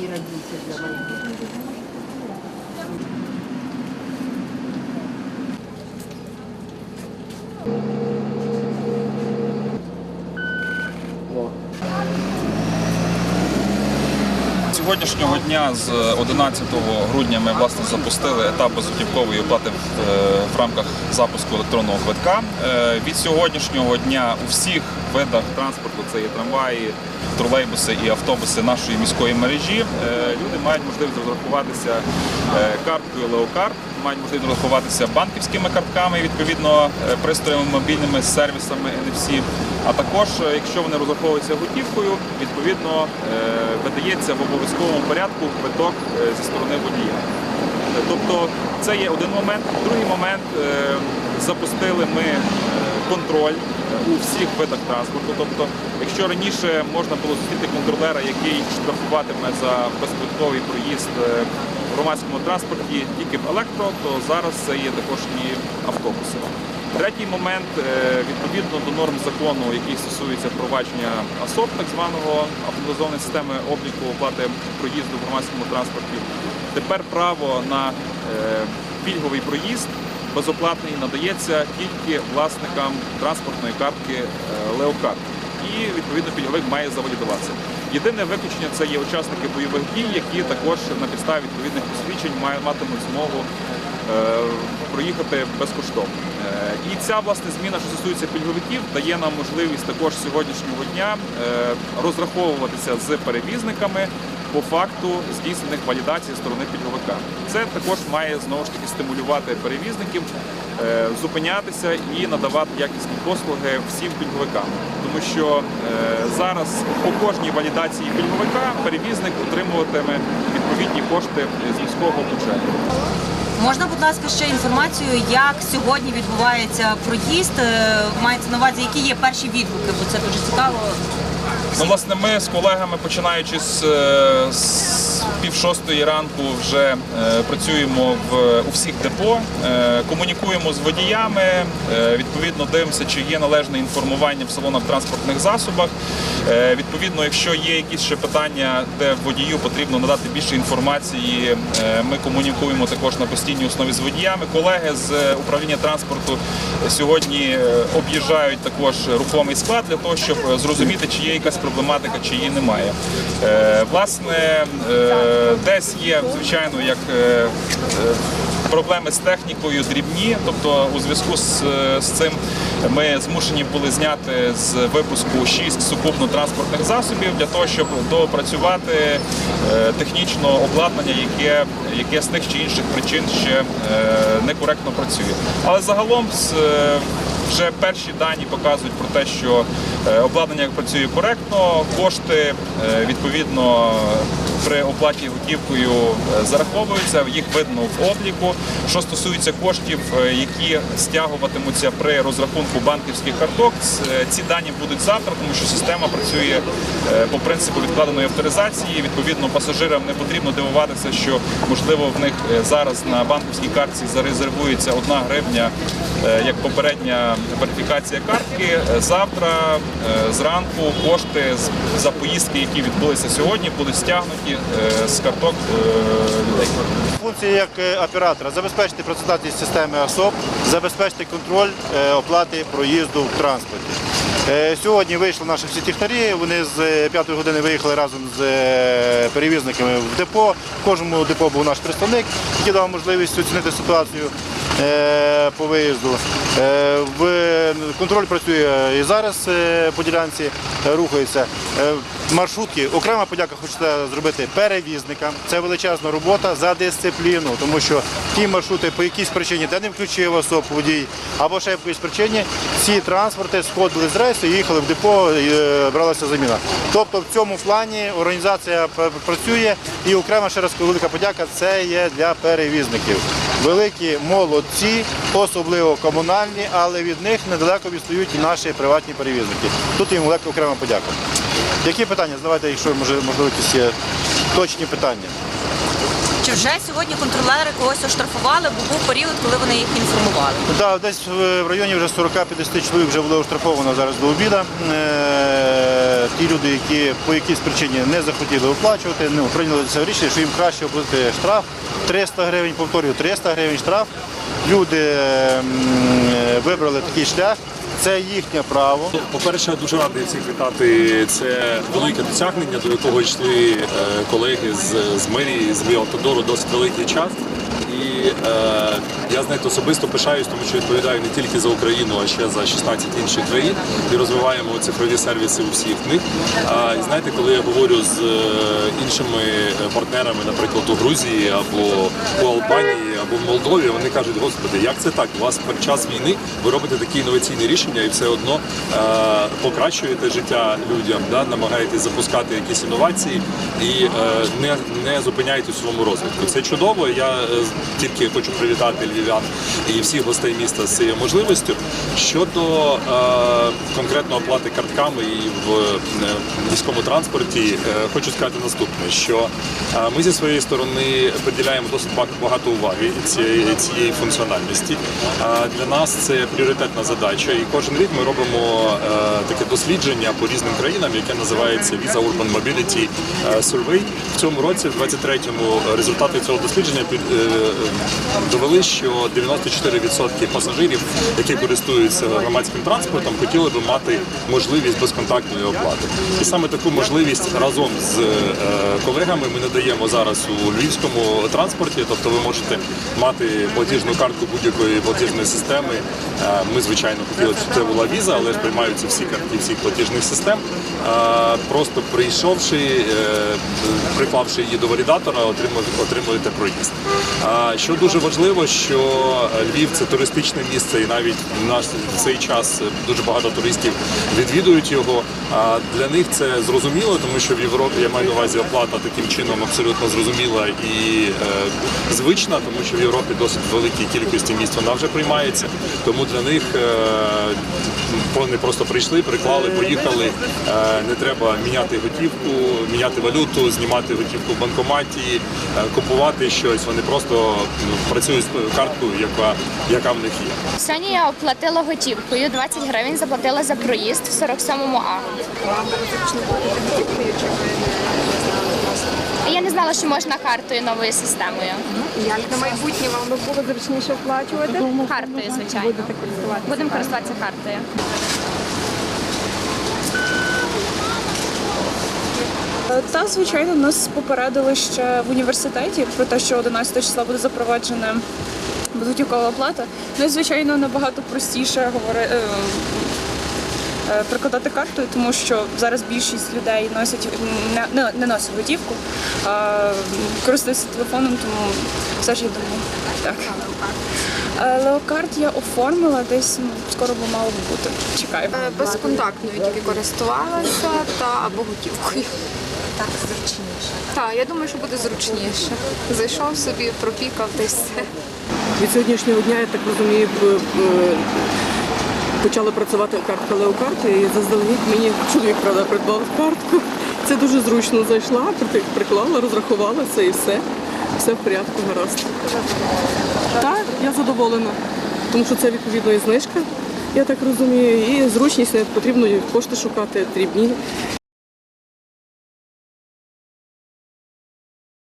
и родился для войны. Сьогоднішнього дня з 11 грудня ми власне запустили етап безготівкової оплати в, е, рамках запуску електронного квитка. Е, Від сьогоднішнього дня у всіх видах транспорту, це є трамваї, тролейбуси і автобуси нашої міської мережі, е, люди мають можливість розрахуватися е, карткою Леокарт, мають можливість розрахуватися банківськими картками, відповідно е, пристроями мобільними сервісами NFC. А також, якщо вони розраховуються готівкою, відповідно видається в обов'язковому порядку квиток зі сторони водія. Тобто це є один момент. Другий момент запустили ми контроль у всіх видах транспорту. Тобто, якщо раніше можна було зустріти контролера, який штрафуватиме за безквитковий проїзд е, в громадському транспорті тільки в електро, то зараз це є також і автобуси. Третій момент, е, відповідно до норм закону, який стосується впровадження АСОП, так званого автоматизованої системи обліку оплати проїзду в громадському транспорті, тепер право на е, пільговий проїзд безоплатний надається тільки власникам транспортної картки е, Леокарт. І відповідно пільговик має завалідуватися. Єдине виключення це є учасники бойових дій, які також на підставі відповідних посвідчень матимуть змогу е, проїхати безкоштовно. Е, І ця власне зміна, що стосується пільговиків, дає нам можливість також сьогоднішнього дня е, розраховуватися з перевізниками по факту здійснених валідацій сторони пільговика. Це також має знову ж таки стимулювати перевізників е, зупинятися і надавати якісні послуги всім пільговикам. Тому що е, зараз по кожній валідації пільговика перевізник отримуватиме відповідні кошти з міського бюджету. Можна, будь ласка, ще інформацію, як сьогодні відбувається проїзд? Е, Мається на увазі, які є перші відгуки, бо це дуже цікаво. Ну, власне, ми з колегами, починаючи з, е, з пів шостої ранку, вже е, працюємо в у всіх депо, е, комунікуємо з водіями. е, відповідно, дивимося, чи є належне інформування в салонах транспортних засобах. Відповідно, якщо є якісь ще питання, де водію потрібно надати більше інформації, ми комунікуємо також на постійній основі з водіями. Колеги з управління транспорту сьогодні об'їжджають також рухомий склад для того, щоб зрозуміти, чи є якась проблематика, чи її немає. Власне, десь є, звичайно, як е, е, проблеми з технікою дрібні, тобто у зв'язку з, е, з цим ми змушені були зняти з випуску 6 сукупно транспортних засобів для того, щоб доопрацювати е, технічно обладнання, яке, яке з тих чи інших причин ще некоректно працює. Але загалом з вже перші дані показують про те, що е, обладнання працює коректно, кошти е, відповідно при оплаті готівкою е, зараховуються, їх видно в обліку. Що стосується коштів, які стягуватимуться при розрахунку банківських карток, ці дані будуть завтра, тому що система працює по принципу відкладеної авторизації. Відповідно, пасажирам не потрібно дивуватися, що можливо в них зараз на банківській картці зарезервується одна гривня як попередня верифікація картки. Е, Завтра е, зранку кошти за поїздки, які відбулися сьогодні, будуть стягнуті е, з карток людей. Функції як оператора забезпечити працездатність системи АСОП, забезпечити контроль оплати проїзду в транспорті. Сьогодні вийшли наші всі технарі, вони з 5 години виїхали разом з перевізниками в депо. В кожному депо був наш представник, який дав можливість оцінити ситуацію по виїзду. Е, контроль працює і зараз е, по ділянці е, рухається. Е, Маршрутки, окрема подяка хочеться зробити перевізникам. Це величезна робота за дисципліну, тому що ті маршрути по якійсь причині, де не включив особ водій, або ще по якійсь причині, ці транспорти сходили з рейсу, їхали в депо, е, бралася заміна. Тобто в цьому плані організація працює і окрема ще раз велика подяка це є для перевізників. Великі молодці, особливо комунальні, але від них недалеко відстають і наші приватні перевізники. Тут їм велика окрема подяка. Які питання? Задавайте, якщо може, можливо якісь є точні питання. Чи вже сьогодні контролери когось оштрафували, бо був період, коли вони їх інформували? Да, десь в районі вже 40-50 чоловік вже було оштрафовано зараз до обіду. Е, Ті люди, які по якійсь причині не захотіли оплачувати, ну, прийняли це рішення, що їм краще оплатити штраф 300 гривень, повторюю, 300 гривень штраф. Люди вибрали такий шлях, це їхнє право. По-перше, я дуже радий всіх вітати. Це велике досягнення, до якого йшли е, колеги з, з мерії, з Біотодору досить великий час. І е, я знаєте, особисто пишаюсь, тому що відповідаю не тільки за Україну, а ще за 16 інших країн і розвиваємо цифрові сервіси у всіх них. А, і знаєте, коли я говорю з е, іншими партнерами, наприклад, у Грузії або у Албанії, або в Молдові, вони кажуть, господи, як це так? У вас під час війни ви робите такі інноваційні рішення і все одно е, покращуєте життя людям, да? намагаєтесь запускати якісь інновації і е, не, не зупиняєте в своєму розвитку. Це чудово. Я е, тільки хочу привітати львів'ян і всіх гостей міста з цією можливістю. Щодо е, конкретно оплати картками і в е, міському транспорті, е, хочу сказати наступне, що е, ми зі своєї сторони приділяємо досить ба- багато уваги цієї, цієї функціональності. Для нас це пріоритетна задача, і кожен рік ми робимо е, таке дослідження по різним країнам, яке називається Visa Urban Mobility е, Survey. В цьому році, в 23-му, результати цього дослідження е, довели, що 94% пасажирів, які користуються громадським транспортом, хотіли би мати можливість безконтактної оплати. І саме таку можливість разом з колегами ми надаємо зараз у львівському транспорті. Тобто ви можете мати платіжну картку будь-якої платіжної системи. Е, Ми, звичайно, хотіли, щоб це була віза, але ж приймаються всі картки всіх платіжних систем. Е, Просто прийшовши, е, приклавши її до валідатора, отримуєте- проїзд. Що дуже важливо, що Львів це туристичне місце, і навіть наш цей час дуже багато туристів відвідують його. Для них це зрозуміло, тому що в Європі я маю на увазі оплата таким чином абсолютно зрозуміла і звична, тому що в Європі досить великій кількості місць вона вже приймається. Тому для них е, вони просто прийшли, приклали, поїхали. Е, не треба міняти готівку, міняти валюту, знімати готівку в банкоматі, е, купувати щось. Вони просто ну, працюють з карткою, яка, яка в них є. Сьогодні я оплатила готівкою 20 гривень, заплатила за проїзд в 47-му А. Я не знала, що можна картою новою системою. Як на майбутнє вам би було зручніше оплачувати? Картою, звичайно. Будете користуватися. Будемо користуватися картою. Та звичайно нас попередили ще в університеті про те, що 11 числа буде запроваджена безготівкова оплата. Ну і звичайно набагато простіше говори, е, е, прикладати картою, тому що зараз більшість людей носять не, не, не носять готівку, а користуються телефоном, тому все ж я думаю, так. Е, Леокарт я оформила десь ну, скоро би мало б бути. Чекаю. Е, Безконтактною тільки користувалася та або готівкою. Так зручніше. Так, я думаю, що буде зручніше. Зайшов собі, пропікав все. Від сьогоднішнього дня, я так розумію, почала працювати картка Леокарт, і заздалегідь мені чоловік, правда, придбав картку. Це дуже зручно зайшла, приклала, розрахувалася і все. Все в порядку, гаразд. Так, я задоволена, тому що це відповідно і знижка, я так розумію, і зручність не потрібно кошти шукати дрібні.